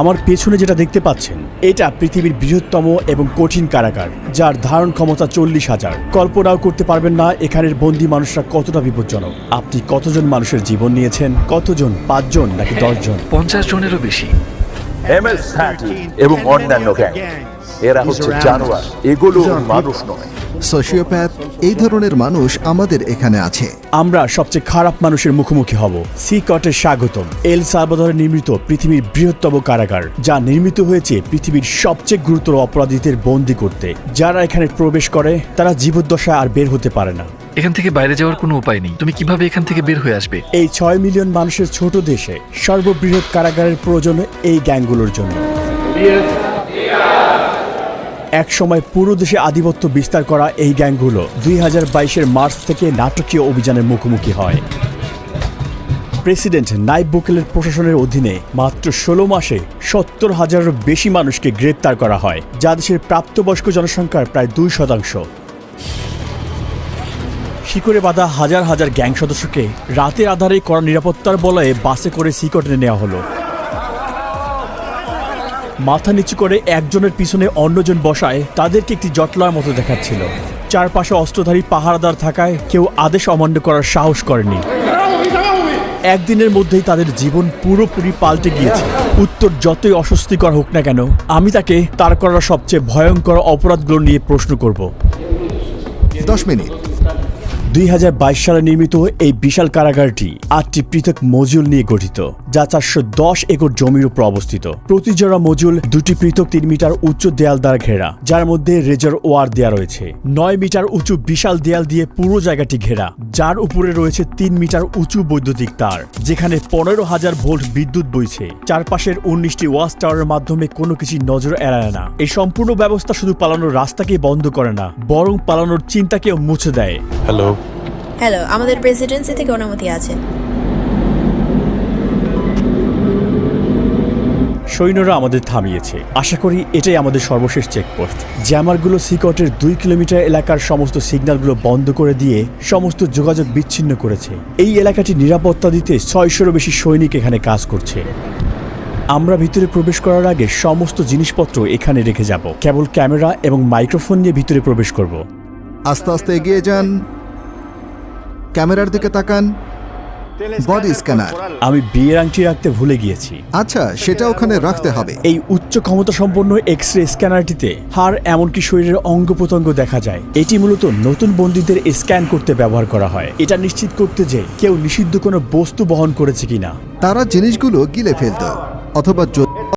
আমার পেছনে যেটা দেখতে পাচ্ছেন এটা পৃথিবীর বৃহত্তম এবং কঠিন কারাগার যার ধারণ ক্ষমতা চল্লিশ হাজার। কল্পনাও করতে পারবেন না এখানের বন্দি মানুষরা কতটা বিপজ্জনক। আপনি কতজন মানুষের জীবন নিয়েছেন? কতজন? পাঁচজন নাকি দশজন? পঞ্চাশ জনেরও বেশি। এবং অন্যান্য গ্যাং। এরা হচ্ছে জানোয়ার। এগুলো মানুষ নয়। সোশিওপ্যাথ এই ধরনের মানুষ আমাদের এখানে আছে। আমরা সবচেয়ে খারাপ মানুষের মুখোমুখি হব। সি কটের স্বাগতম। এল সালভাদরে নির্মিত পৃথিবীর বৃহত্তম কারাগার যা নির্মিত হয়েছে পৃথিবীর সবচেয়ে গুরুতর অপরাধীদের বন্দি করতে। যারা এখানে প্রবেশ করে তারা জীবদ্দশায় আর বের হতে পারে না। এখান থেকে বাইরে যাওয়ার কোনো উপায় নেই। তুমি কীভাবে এখান থেকে বের হয়ে আসবে? এই ছয় মিলিয়ন মানুষের ছোট দেশে সর্ববৃহৎ কারাগারের প্রয়োজন এই গ্যাংগুলোর জন্য। এক সময় পুরো দেশে আধিপত্য বিস্তার করা এই গ্যাংগুলো দুই হাজার বাইশের মার্চ থেকে নাটকীয় অভিযানের মুখোমুখি হয়। প্রেসিডেন্ট নাইব বুকেলের প্রশাসনের অধীনে মাত্র ষোলো মাসে সত্তর হাজারেরও বেশি মানুষকে গ্রেপ্তার করা হয়, যা দেশের প্রাপ্তবয়স্ক জনসংখ্যার প্রায় দুই শতাংশ। শিকড়ে বাঁধা হাজার হাজার গ্যাং সদস্যকে রাতের আধারে করা নিরাপত্তার বলয়ে বাসে করে সিকটে নেওয়া হলো। মাথা নিচু করে একজনের পিছনে অন্যজন বসায়, তাদেরকে একটি জটলার মতো দেখাচ্ছিল। চারপাশে অস্ত্রধারী পাহারাদার থাকায় কেউ আদেশ অমান্য করার সাহস করেনি। একদিনের মধ্যেই তাদের জীবন পুরোপুরি পাল্টে গিয়েছে। উত্তর যতই অস্বস্তিকর হোক না কেন, আমি তাকে তার করা সবচেয়ে ভয়ঙ্কর অপরাধগুলো নিয়ে প্রশ্ন করব। দশ মিনিট। দুই হাজার বাইশ সালে নির্মিত এই বিশাল কারাগারটি আটটি পৃথক মজুল নিয়ে গঠিত, যা চারশো দশ একর জমির উপর অবস্থিত। প্রতি জোড়া মজুল দুটি পৃথক তিন মিটার উচ্চ দেয়াল দ্বারা ঘেরা, যার মধ্যে রেজার ওয়ার দেয়া রয়েছে। নয় মিটার উঁচু বিশাল দেয়াল দিয়ে পুরো জায়গাটি ঘেরা, যার উপরে রয়েছে তিন মিটার উঁচু বৈদ্যুতিক তার, যেখানে পনেরো হাজার ভোল্ট বিদ্যুৎ বইছে। চারপাশের উনিশটি ওয়াচ টাওয়ারের মাধ্যমে কোনো কিছু নজর এড়ায় না। এই সম্পূর্ণ ব্যবস্থা শুধু পালানোর রাস্তাকে বন্ধ করে না, বরং পালানোর চিন্তাকেও মুছে দেয়। হ্যালো হ্যালো আমাদের প্রেসিডেন্সি থেকে অনুমতি আছে। সৈন্যরা আমাদের থামিয়েছে। আশা করি এটাই আমাদের সর্বশেষ চেকপোস্ট জ্যামারগুলো সিকটের দুই কিলোমিটার এলাকার সমস্ত সিগন্যালগুলো বন্ধ করে দিয়ে সমস্ত যোগাযোগ বিচ্ছিন্ন করেছে। এই এলাকাটি নিরাপত্তা দিতে ছয়শোরও বেশি সৈনিক এখানে কাজ করছে। আমরা ভিতরে প্রবেশ করার আগে সমস্ত জিনিসপত্র এখানে রেখে যাব। কেবল ক্যামেরা এবং মাইক্রোফোন নিয়ে ভিতরে প্রবেশ করব। আস্তে আস্তে এগিয়ে যান। ক্যামেরার দিকে তাকান। বডি স্ক্যানার আমি বিয়ের আংটি রাখতে ভুলে গিয়েছি। আচ্ছা সেটা ওখানে রাখতে হবে। এই উচ্চ ক্ষমতা সম্পন্ন এক্স রে স্ক্যানারটিতে হাড় এমনকি শরীরের অঙ্গ প্রত্যঙ্গ দেখা যায়। এটি মূলত নতুন বন্দীদের স্ক্যান করতে ব্যবহার করা হয়। এটা নিশ্চিত করতে যে কেউ নিষিদ্ধ কোনো বস্তু বহন করেছে কিনা। তারা জিনিসগুলো গিলে ফেলত অথবা